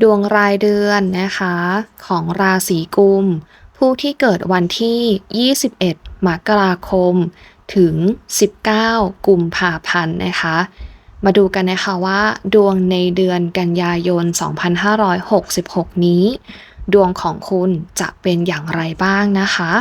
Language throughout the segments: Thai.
ดวงรายเดือนนะคะ ของราศีกุม ผู้ที่เกิดวันที่ 21 มกราคม ถึง 19 กุมภาพันธ์นะคะ มาดูกันนะคะว่า ดวงในเดือนกันยายน 2566 นี้ ดวงของคุณจะเป็นอย่างไรบ้างนะคะ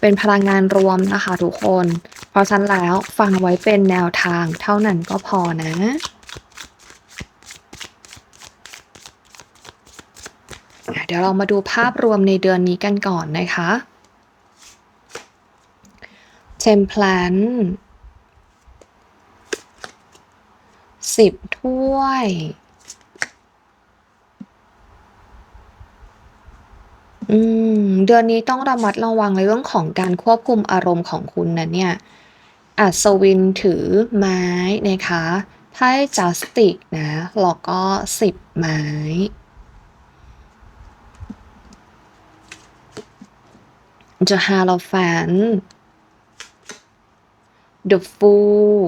เป็นพลังงานรวมนะคะทุกคน เพราะฉะนั้นแล้วฟังไว้เป็นแนวทางเท่านั้นก็พอนะ อะ เดี๋ยวเรามาดูภาพรวมในเดือนนี้กันก่อนนะคะเทมเพลนสิบถ้วยอืมเดือนนี้ต้องระมัดระวังในเรื่องของการควบคุมอารมณ์ของคุณนะเนี่ย อัศวินถือไม้นะคะไพ่จัสติกนะ แล้วก็สิบไม้ The Hierophant The Fool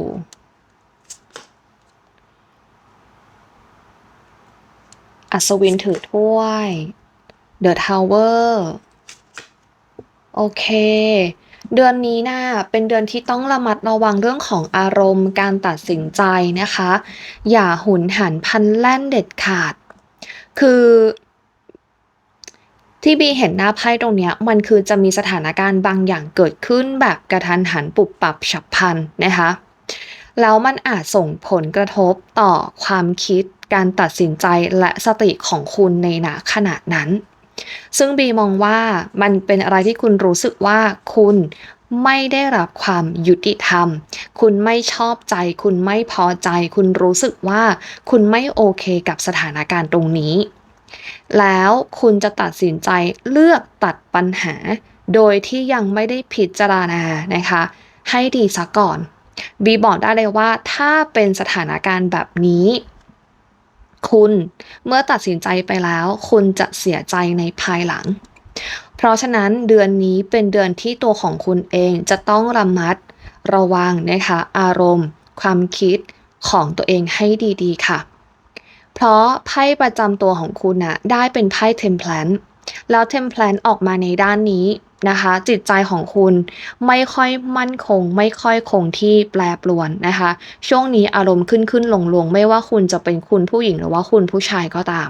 อัศวินถือถ้วย The Tower โอเค เดือนนี้น่ะเป็นเดือนที่ต้องระมัดระวังเรื่องของอารมณ์การตัดสินใจนะคะ อย่าหุนหันพันแล่นเด็ดขาด คือ ที่บีเห็นหน้าไพ่ตรงเนี้ยมันคือจะมีสถานการณ์บางอย่างเกิดขึ้นแบบกระทันหันปุบปับฉับพลันนะคะแล้วมันอาจส่งผลกระทบต่อความคิดการตัดสินใจและสติของคุณในณขณะนั้น ซึ่งบีมองว่ามันเป็นอะไรที่คุณรู้สึกว่าคุณไม่ได้รับความยุติธรรม คุณไม่ชอบใจ คุณไม่พอใจ คุณรู้สึกว่าคุณไม่โอเคกับสถานการณ์ตรงนี้ แล้วคุณจะตัดสินใจเลือกตัดปัญหา โดยที่ยังไม่ได้พิจารณานะคะ ให้ดีซะก่อนบีบอกได้เลยว่าถ้าเป็นสถานการณ์แบบนี้ คุณเมื่อตัดสินใจไปแล้ว คุณจะเสียใจในภายหลัง เพราะฉะนั้นเดือนนี้เป็นเดือนที่ตัวของคุณเองจะต้องระมัดระวังนะคะอารมณ์ ความคิดของตัวเองให้ดีๆค่ะ เพราะไพ่ประจำตัวของคุณนะได้เป็นไพ่เทมเพลนแล้วเทมเพลนออกมาในด้านนี้นะคะ จิตใจของคุณไม่ค่อยมั่นคง ไม่ค่อยคงที่แปรปรวนนะคะ ช่วงนี้อารมณ์ขึ้นขึ้นลงลงไม่ว่าคุณจะเป็นคุณผู้หญิงหรือว่าคุณผู้ชายก็ตาม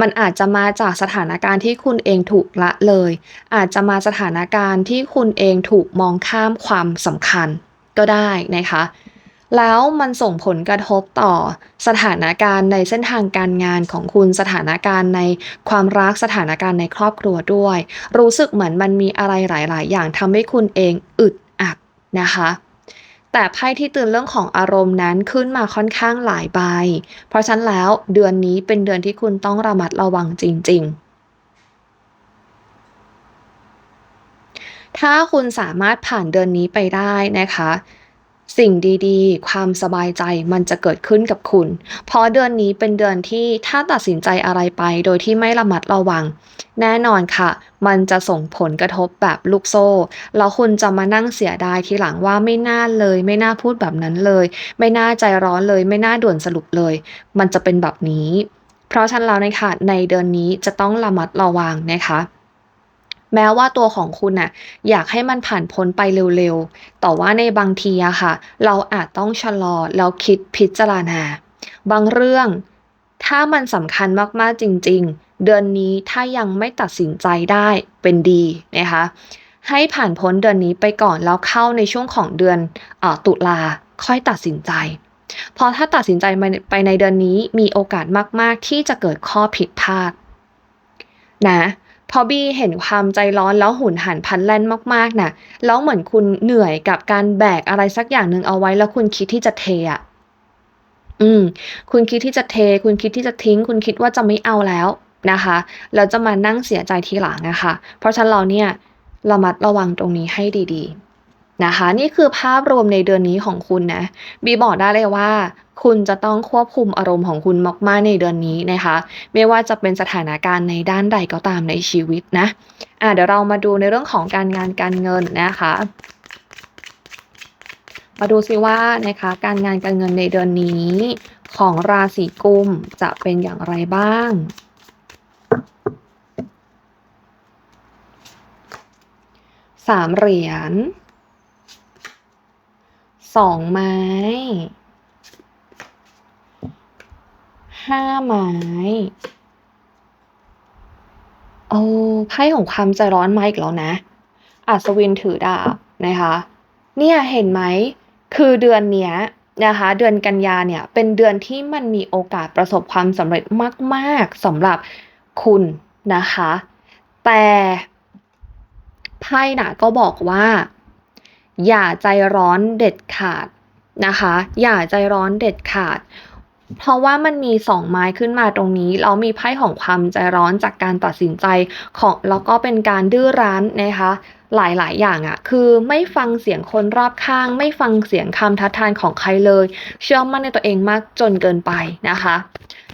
มันอาจจะมาจากสถานการณ์ที่คุณเองถูกละเลย อาจจะมาสถานการณ์ที่คุณเองถูกมองข้ามความสำคัญก็ได้นะคะ แล้วมันส่งผลกระทบต่อสถานการณ์ในเส้นทางการงานของคุณสถานการณ์ในความรักสถานการณ์ในครอบครัวด้วย รู้สึกเหมือนมันมีอะไรหลาย ๆ อย่างทำให้คุณเองอึดอัดนะคะแต่ไพ่ที่เตือนเรื่องของอารมณ์นั้นขึ้นมาค่อนข้างหลายใบ เพราะฉะนั้นแล้วเดือนนี้เป็นเดือนที่คุณต้องระมัดระวังจริง ๆ ถ้าคุณสามารถผ่านเดือนนี้ไปได้นะคะ สิ่งดีๆ ความสบายใจมันจะเกิดขึ้นกับคุณ เพราะเดือนนี้เป็นเดือนที่ถ้าตัดสินใจอะไรไปโดยที่ไม่ระมัดระวัง แน่นอนค่ะ มันจะส่งผลกระทบแบบลูกโซ่ แล้วคุณจะมานั่งเสียดายทีหลังว่าไม่น่าเลย ไม่น่าพูดแบบนั้นเลย ไม่น่าใจร้อนเลย ไม่น่าด่วนสรุปเลย มันจะเป็นแบบนี้ เพราะฉะนั้นแล้วนะคะในเดือนนี้จะต้องระมัดระวังนะคะ แม้ว่าตัวของคุณน่ะอยากให้มันผ่านพ้นไปเร็วๆ แต่ว่าในบางทีอะค่ะ เราอาจต้องชะลอแล้วคิดพิจารณา บางเรื่อง ถ้ามันสำคัญมากๆจริง ๆ เดือนนี้ถ้ายังไม่ตัดสินใจได้เป็นดีนะคะให้ผ่านพ้นเดือนนี้ไปก่อนแล้วเข้าในช่วงของเดือนอตุลาค่อยตัดสินใจเพราะถ้าตัดสินใจไปในเดือนนี้มีโอกาสมาก ๆ ที่จะเกิดข้อผิดพลาดนะ พอบี้เห็นความใจร้อนแล้วหุนหันพันแล่นมากๆน่ะ แล้วเหมือนคุณเหนื่อยกับการแบกอะไรสักอย่างหนึ่งเอาไว้แล้วคุณคิดที่จะเทอะอืม คุณคิดที่จะเท คุณคิดที่จะทิ้ง คุณคิดว่าจะไม่เอาแล้วนะคะแล้วจะมานั่งเสียใจทีหลังนะคะเพราะฉะนั้นเราเนี่ยระมัดระวังตรงนี้ให้ดีๆ นะคะ นี่คือภาพรวมในเดือนนี้ของคุณนะบีบอกได้เลยว่า คุณจะต้องควบคุมอารมณ์ของคุณมากๆในเดือนนี้นะคะ ไม่ว่าจะเป็นสถานการณ์ในด้านใดก็ตามในชีวิตนะอะเดี๋ยวเรามาดูในเรื่องของการงานการเงินนะคะ มาดูซิว่านะคะการงานการเงินในเดือนนี้ของราศีกุมจะเป็นอย่างไรบ้างสามเหรียญ สองไม้ ห้าไม้ โอ้ไพ่ของความใจร้อนมาอีกแล้วนะ อัศวินถือดาบนะคะ เนี่ยเห็นไหม คือเดือนเนี้ยนะคะเดือนกันยาเนี่ยเป็นเดือนที่มันมีโอกาสประสบความสำเร็จมาก ๆสำหรับคุณนะคะ แต่ไพ่น่ะก็บอกว่า อย่าใจร้อนเด็ดขาดนะคะ อย่าใจร้อนเด็ดขาด เพราะว่ามันมีสองไม้ขึ้นมาตรงนี้แล้วมีไพ่ของความใจร้อนจากการตัดสินใจของแล้วก็เป็นการดื้อรั้นนะคะ หลายๆ อย่างอะ่ะคือไม่ฟังเสียงคนรอบข้าง ไม่ฟังเสียงคำทัดทานของใครเลย เชื่อมั่นในตัวเองมากจนเกินไปนะคะ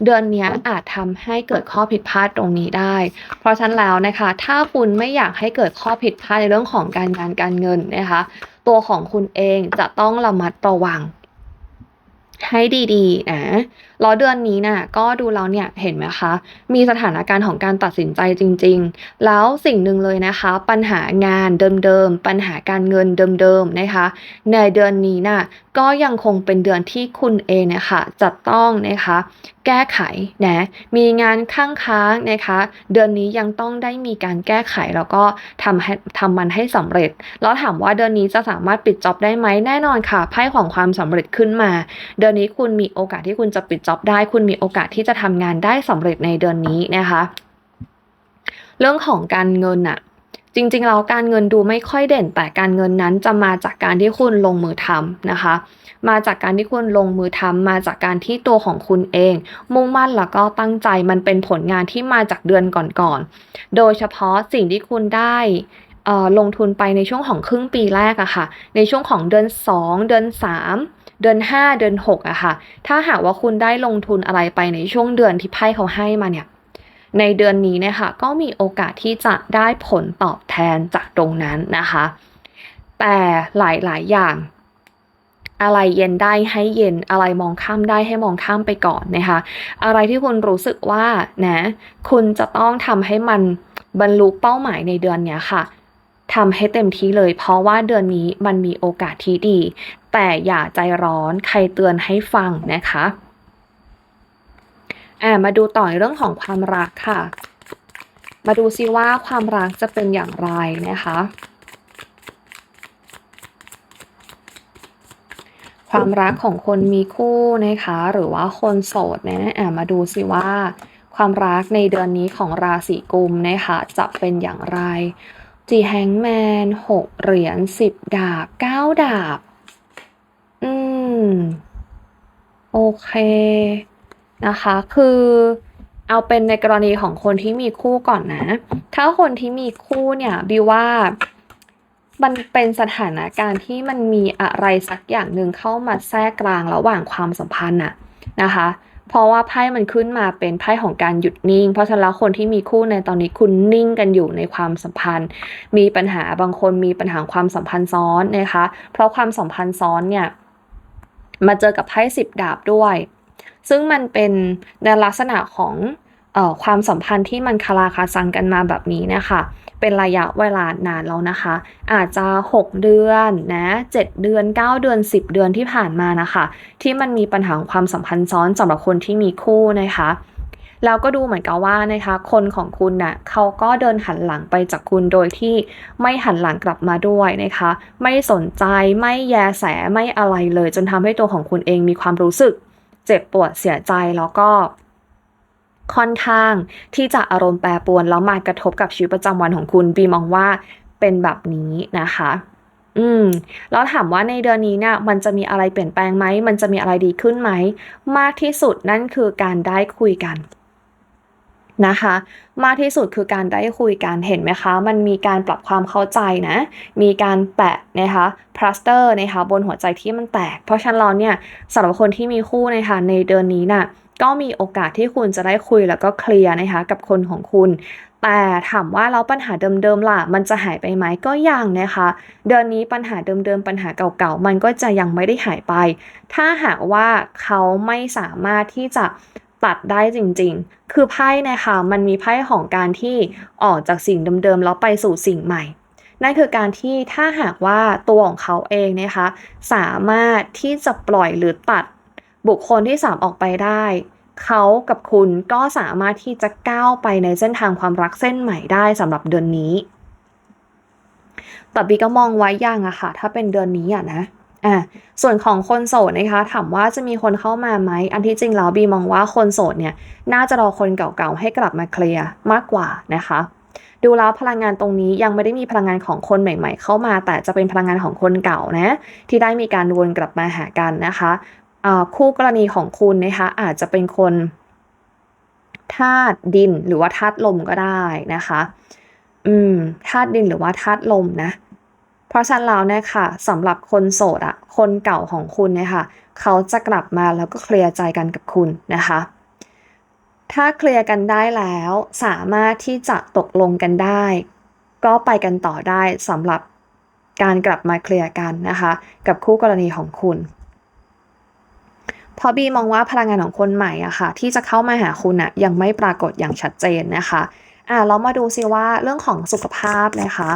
เดือนนี้อาจทำให้เกิดข้อผิดพลาดตรงนี้ได้ เพราะฉะนั้นแล้วนะคะ ถ้าคุณไม่อยากให้เกิดข้อผิดพลาดในเรื่องของการงานการเงินนะคะ ตัวของคุณเองจะต้องระมัดระวัง ให้ดีๆนะแล้วเดือนนี้น่ะก็ดูแล้วเนี่ยเห็นไหมคะ มีสถานการณ์ของการตัดสินใจจริง ๆ แล้วสิ่งหนึ่งเลยนะคะ ปัญหางานเดิมๆ ปัญหาการเงินเดิมๆนะคะ ในเดือนนี้น่ะก็ยังคงเป็นเดือนที่คุณเองนี่ยค่ะจะต้องนะคะแก้ไขนะมีงานข้างค้างนะคะ เดือนนี้ยังต้องได้มีการแก้ไขแล้วก็ทำให้ทำมันให้สำเร็จ แล้วถามว่าเดือนนี้จะสามารถปิดจ็อบได้ไหมแน่นอนค่ะไพ่ของความสำเร็จขึ้นมา เดือนนี้คุณมีโอกาสที่คุณจะปิดจ็อบได้ คุณมีโอกาสที่จะทำงานได้สำเร็จในเดือนนี้นะคะ เรื่องของการเงินอะจริงๆแล้วการเงินดูไม่ค่อยเด่น แต่การเงินนั้นจะมาจากการที่คุณลงมือทำนะคะ มาจากการที่คุณลงมือทำมาจากการที่ตัวของคุณเอง มุ่งมั่นแล้วก็ตั้งใจมันเป็นผลงานที่มาจากเดือนก่อนๆ โดยเฉพาะสิ่งที่คุณได้ลงทุนไปในช่วงของครึ่งปีแรกอะค่ะ ในช่วงของเดือน 2 เดือน 3 เดือน 5 เดือน6อะค่ะ ถ้าหากว่าคุณได้ลงทุนอะไรไปในช่วงเดือนที่ไพ่เขาให้มาเนี่ย ในเดือนนี้นะคะก็มีโอกาสที่จะได้ผลตอบแทนจากตรงนั้นนะคะ แต่หลายๆ อย่างอะไรเย็นได้ให้เย็นอะไรมองข้ามได้ให้มองข้ามไปก่อนนะคะ อะไรที่คุณรู้สึกว่านะคุณจะต้องทำให้มันบรรลุเป้าหมายในเดือนนี้ค่ะทำให้เต็มที่เลย เพราะว่าเดือนนี้มันมีโอกาสที่ดี แต่อย่าใจร้อนใครเตือนให้ฟังนะคะอ่ามาดูต่อเรื่องของความรักค่ะ มาดูซิว่าความรักจะเป็นอย่างไรนะคะ ความรักของคนมีคู่นะคะ หรือว่าคนโสดเนะอ่ามาดูซิว่า ความรักในเดือนนี้ของราศีกุมนะคะจะเป็นอย่างไรจีแฮงแมนหกเหรียญสิบดาบเก้าดาบ ม โอเคนะคะ คือเอาเป็นในกรณีของคนที่มีคู่ก่อนนะ ถ้าคนที่มีคู่เนี่ยบิวว่ามันเป็นสถานการณ์ที่มันมีอะไรสักอย่างหนึ่งเข้ามาแทรกกลางระหว่างความสัมพันธ์อะนะคะ เพราะว่าไพ่มันขึ้นมาเป็นไพ่ของการหยุดนิ่ง เพราะฉะนั้นแล้วคนที่มีคู่ในตอนนี้คุณนิ่งกันอยู่ในความสัมพันธ์ มีปัญหาบางคนมีปัญหาความสัมพันธ์ซ้อนนะคะ เพราะความสัมพันธ์ซ้อนเนี่ย มาเจอกับไพ่สิบดาบด้วย ซึ่งมันเป็นในลักษณะของออความสัมพันธ์ที่มันคาราคาซังกันมาแบบนี้นะคะ เป็นระยะเวลานานแล้วนะคะ อาจจะ 6 เดือนนะ7เดือน 9 เดือน 10 เดือนที่ผ่านมานะคะ ที่มันมีปัญหาความสัมพันธ์ซ้อนสำหรับคนที่มีคู่นะคะ แล้วก็ดูเหมือนกับว่านะคะ คนของคุณนะ่ะเขาก็เดินหันหลังไปจากคุณโดยที่ไม่หันหลังกลับมาด้วยนะคะ ไม่สนใจไม่แยแสไม่อะไรเลย จนทำให้ตัวของคุณเองมีความรู้สึก เจ็บปวดเสียใจแล้วก็ค่อนข้างที่จะอารมณ์แปรปรวนแล้วมากระทบกับชีวิตประจำวันของคุณบีมองว่าเป็นแบบนี้นะคะ อืม แล้วถามว่าในเดือนนี้เนี่ยมันจะมีอะไรเปลี่ยนแปลงไหม มันจะมีอะไรดีขึ้นไหม มากที่สุดนั่นคือการได้คุยกัน นะคะ มากที่สุดคือการได้คุยกันเห็นไหมคะ มันมีการปรับความเข้าใจนะ มีการแปะนะคะพลาสเตอร์นะคะบนหัวใจที่มันแตก เพราะฉะนั้นเนี่ยสำหรับคนที่มีคู่นะคะในเดือนนี้นะ่ะก็มีโอกาสที่คุณจะได้คุยแล้วก็เคลียร์นะคะกับคนของคุณ แต่ถามว่าแล้วปัญหาเดิมๆล่ะ มันจะหายไปไหมก็ยังนะคะ เดือนนี้ปัญหาเดิมๆปัญหาเก่าๆ มันก็จะยังไม่ได้หายไป ถ้าหากว่าเขาไม่สามารถที่จะ ตัดได้จริงๆ คือไพ่นะคะมันมีไพ่ของการที่ออกจากสิ่งเดิมๆแล้วไปสู่สิ่งใหม่ นั่นคือการที่ถ้าหากว่าตัวของเขาเองนะคะ สามารถที่จะปล่อยหรือตัดบุคคลที่สามออกไปได้ เขากับคุณก็สามารถที่จะก้าวไปในเส้นทางความรักเส้นใหม่ได้สำหรับเดือนนี้แต่บีก็มองไว้ยังอะค่ะ ถ้าเป็นเดือนนี้อะนะ อะส่วนของคนโสดนะคะถามว่าจะมีคนเข้ามาไหมอันที่จริงแล้วบีมองว่าคนโสดเนี่ยน่าจะรอคนเก่าๆให้กลับมาเคลียร์มากกว่านะคะดูแล้วพลังงานตรงนี้ยังไม่ได้มีพลังงานของคนใหม่ ๆ เข้ามา แต่จะเป็นพลังงานของคนเก่านะที่ได้มีการวนกลับมาหากันนะคะคู่กรณีของคุณนะคะอาจจะเป็นคนธาตุดินหรือว่าธาตุลมก็ได้นะคะ อืมธาตุดินหรือว่าธาตุลมนะ เพราะฉะนั้นแล้วเนี่ยค่ะสำหรับคนโสดอะคนเก่าของคุณเนี่ยค่ะเขาจะกลับมาแล้วก็เคลียร์ใจกันกับคุณนะคะ ถ้าเคลียร์กันได้แล้วสามารถที่จะตกลงกันได้ ก็ไปกันต่อได้สำหรับการกลับมาเคลียร์กันนะคะ กับคู่กรณีของคุณพราะบีมองว่าพลังงานของคนใหม่อะค่ะ ที่จะเข้ามาหาคุณอะยังไม่ปรากฏอย่างชัดเจนนะคะ อ่าเรามาดูซิว่าเรื่องของสุขภาพนะคะ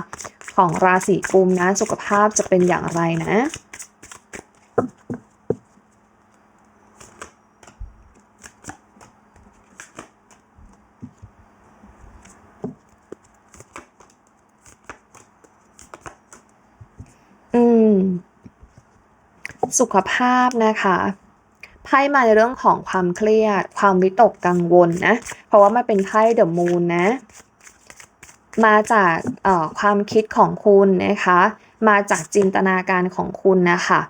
ของราศีกุมนะสุขภาพจะเป็นอย่างไรนะอืมสุขภาพนะคะ ไพ่มาในเรื่องของความเครียด ความวิตกกังวลนะ เพราะว่ามันเป็นไพ่เดอะมูนนะ มาจากความคิดของคุณนะคะ มาจากจินตนาการของคุณนะคะ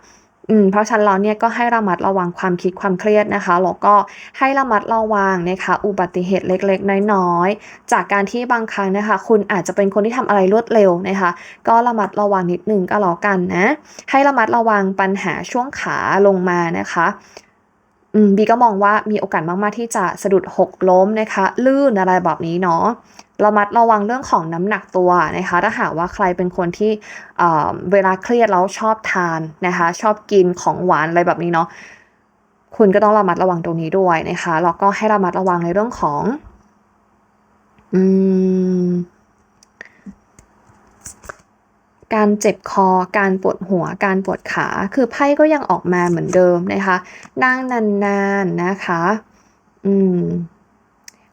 อืมเพราะฉะนั้นเราเนี่ยก็ให้ระมัดระวังความคิดความเครียดนะคะแล้วก็ให้ระมัดระวังนะคะอุบัติเหตุเล็กๆ น้อยๆ จากการที่บางครั้งนะคะ คุณอาจจะเป็นคนที่ทำอะไรรวดเร็วนะคะ ก็ระมัดระวังนิดนึงก็แล้วกันนะ ให้ระมัดระวังปัญหาช่วงขาลงมานะคะ บีก็มองว่ามีโอกาสมาก ๆ ที่จะสะดุดหกล้มนะคะ ลื่นอะไรแบบนี้เนาะระมัดระวังเรื่องของน้ำหนักตัวนะคะ ถ้าหากว่าใครเป็นคนที่เวลาเครียดแล้วชอบทานนะคะ ชอบกินของหวานอะไรแบบนี้เนาะคุณก็ต้องระมัดระวังตรงนี้ด้วยนะคะแล้วก็ให้ระมัดระวังในเรื่องของ อืม การเจ็บคอ การปวดหัว การปวดขา คือไพ่ก็ยังออกมาเหมือนเดิมนะคะ นั่งนานๆนะคะ อืม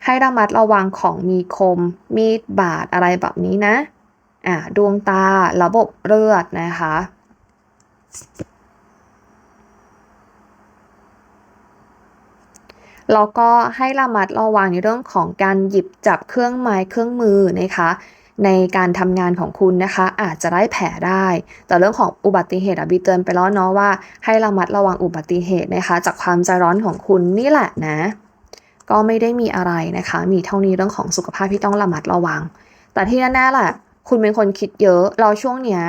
ให้ระมัดระวังของมีคม มีดบาดอะไรแบบนี้นะ อ่า ดวงตา ระบบเลือดนะคะ แล้วก็ให้ระมัดระวังในเรื่องของการหยิบจับเครื่องไม้เครื่องมือนะคะ ในการทำงานของคุณนะคะ อาจจะได้แผลได้ แต่เรื่องของอุบัติเหตุอบีเตือนไปแล้วเนาะว่า ให้ระมัดระวังอุบัติเหตุนะคะ จากความใจร้อนของคุณนี่แหละนะ ก็ไม่ได้มีอะไรนะคะ มีเท่านี้เรื่องของสุขภาพที่ต้องระมัดระวัง แต่ที่แน่ๆแหละคุณเป็นคนคิดเยอะเราช่วงเนี้ย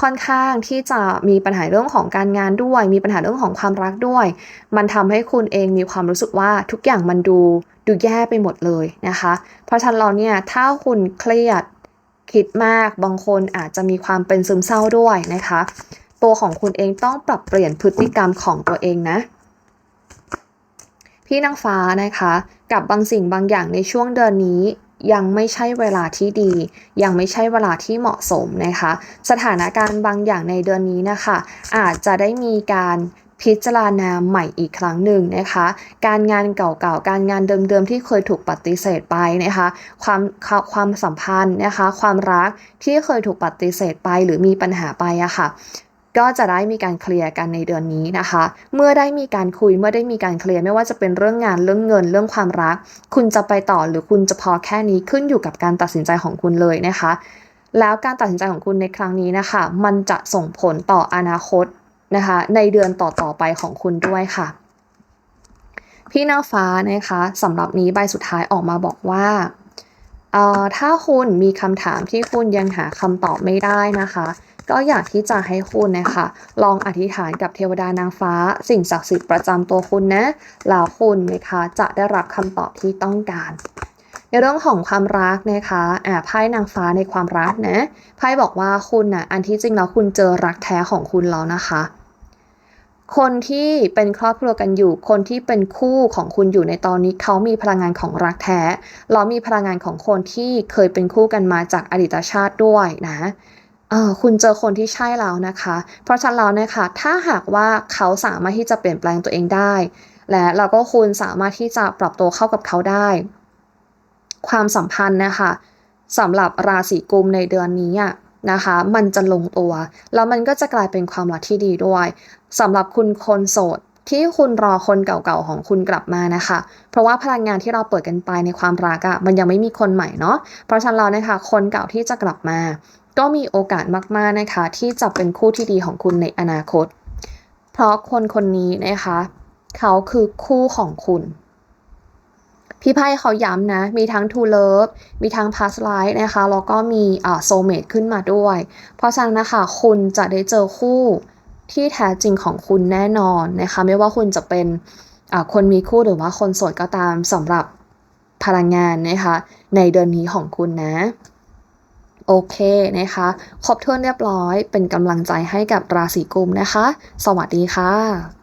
ค่อนข้างที่จะมีปัญหาเรื่องของการงานด้วย มีปัญหาเรื่องของความรักด้วย มันทำให้คุณเองมีความรู้สึกว่าทุกอย่างมันดูดูแย่ไปหมดเลยนะคะ เพราะฉะนั้นเราเนี่ยถ้าคุณเครียด คิดมาก บางคนอาจจะมีความเป็นซึมเศร้าด้วยนะคะ ตัวของคุณเองต้องปรับเปลี่ยนพฤติกรรมของตัวเองนะ พี่นางฟ้านะคะ กับบางสิ่งบางอย่างในช่วงเดือนนี้ยังไม่ใช่เวลาที่ดี ยังไม่ใช่เวลาที่เหมาะสมนะคะ สถานการณ์บางอย่างในเดือนนี้นะคะ อาจจะได้มีการ พิจารณาใหม่อีกครั้งหนึ่งนะคะ การงานเก่าๆ การงานเดิมๆ ที่เคยถูกปฏิเสธไปนะคะ ความความสัมพันธ์นะคะ ความรักที่เคยถูกปฏิเสธไปหรือมีปัญหาไปอะค่ะก็จะได้มีการเคลียร์กันในเดือนนี้นะคะ เมื่อได้มีการคุยเมื่อได้มีการเคลียร์ไม่ว่าจะเป็นเรื่องงานเรื่องเงินเรื่องความรัก คุณจะไปต่อหรือคุณจะพอแค่นี้ขึ้นอยู่กับการตัดสินใจของคุณเลยนะคะ แล้วการตัดสินใจของคุณในครั้งนี้นะคะ มันจะส่งผลต่ออนาคต นะคะในเดือนต่อๆไปของคุณด้วยค่ะ พี่นาฟ้านะคะสำหรับนี้ใบสุดท้ายออกมาบอกว่าถ้าคุณมีคำถามที่คุณยังหาคำตอบไม่ได้นะคะ ก็อยากที่จะให้คุณนะคะลองอธิษฐานกับเทวดานางฟ้า สิ่งศักดิ์สิทธิ์ประจำตัวคุณนะแล้วคุณนะคะจะได้รับคำตอบที่ต้องการ ในเรื่องของความรักนะคะอ่าไพ่นางฟ้าในความรักนะไพ่บอกว่าคุณน่ะอันที่จริงแล้วคุณเจอรักแท้ของคุณแล้วนะคะ คนที่เป็นครอบครัวกันอยู่ คนที่เป็นคู่ของคุณอยู่ในตอนนี้เขามีพลังงานของรักแท้แล้วมีพลังงานของคนที่เคยเป็นคู่กันมาจากอดีตชาติด้วยนะเออคุณเจอคนที่ใช่แล้วนะคะ เพราะฉะนั้นแล้วนะคะถ้าหากว่าเขาสามารถที่จะเปลี่ยนแปลงตัวเองได้ และเราก็คุณสามารถที่จะปรับตัวเข้ากับเขาได้ ความสัมพันธ์นะคะสำหรับราศีกุมในเดือนนี้อะ นะคะ มันจะลงตัว แล้วมันก็จะกลายเป็นความรักที่ดีด้วยสำหรับคุณคนโสดที่คุณรอคนเก่าๆของคุณกลับมานะคะ เพราะว่าพลังงานที่เราเปิดกันไปในความรักอะมันยังไม่มีคนใหม่เนาะ เพราะฉะนั้นเรานะคะ คนเก่าที่จะกลับมา ก็มีโอกาสมากๆนะคะ ที่จะเป็นคู่ที่ดีของคุณในอนาคต เพราะคนคนนี้นะคะ เขาคือคู่ของคุณ พี่ไพ่เขาย้ำนะ มีทั้ง to love มีทั้ง past life นะคะ แล้วก็มีอ่า soulmate ขึ้นมาด้วย เพราะฉะนั้นนะคะ คุณจะได้เจอคู่ที่แท้จริงของคุณแน่นอนนะคะ ไม่ว่าคุณจะเป็นคนมีคู่หรือว่าคนโสดก็ตามสำหรับพลังงานนะคะ ในเดือนนี้ของคุณนะ โอเคนะคะ ครบถ้วนเรียบร้อยเป็นกำลังใจให้กับราศีกุมนะคะ สวัสดีค่ะ